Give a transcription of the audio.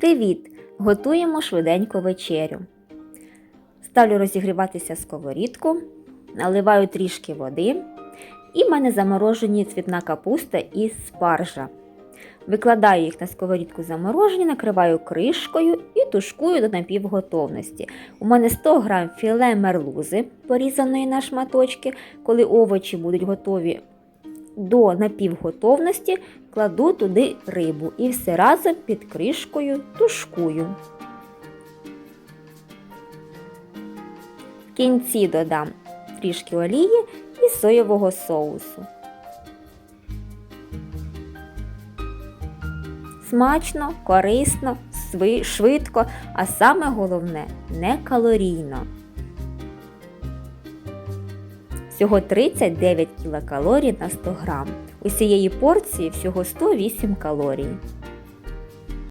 Привіт! Готуємо швиденько вечерю. Ставлю розігріватися сковорідку, наливаю трішки води, і в мене заморожені цвітна капуста і спаржа. Викладаю їх на сковорідку заморожені, накриваю кришкою і тушкую до напівготовності. У мене 100 г філе мерлузи, порізаної на шматочки. Коли овочі будуть готові до напівготовності, кладу туди рибу і все разом під кришкою тушкую. В кінці додам трішки олії і соєвого соусу. Смачно, корисно, швидко, а саме головне не калорійно. Всього 39 кілокалорій на 100 грам. Усієї порції всього 108 калорій.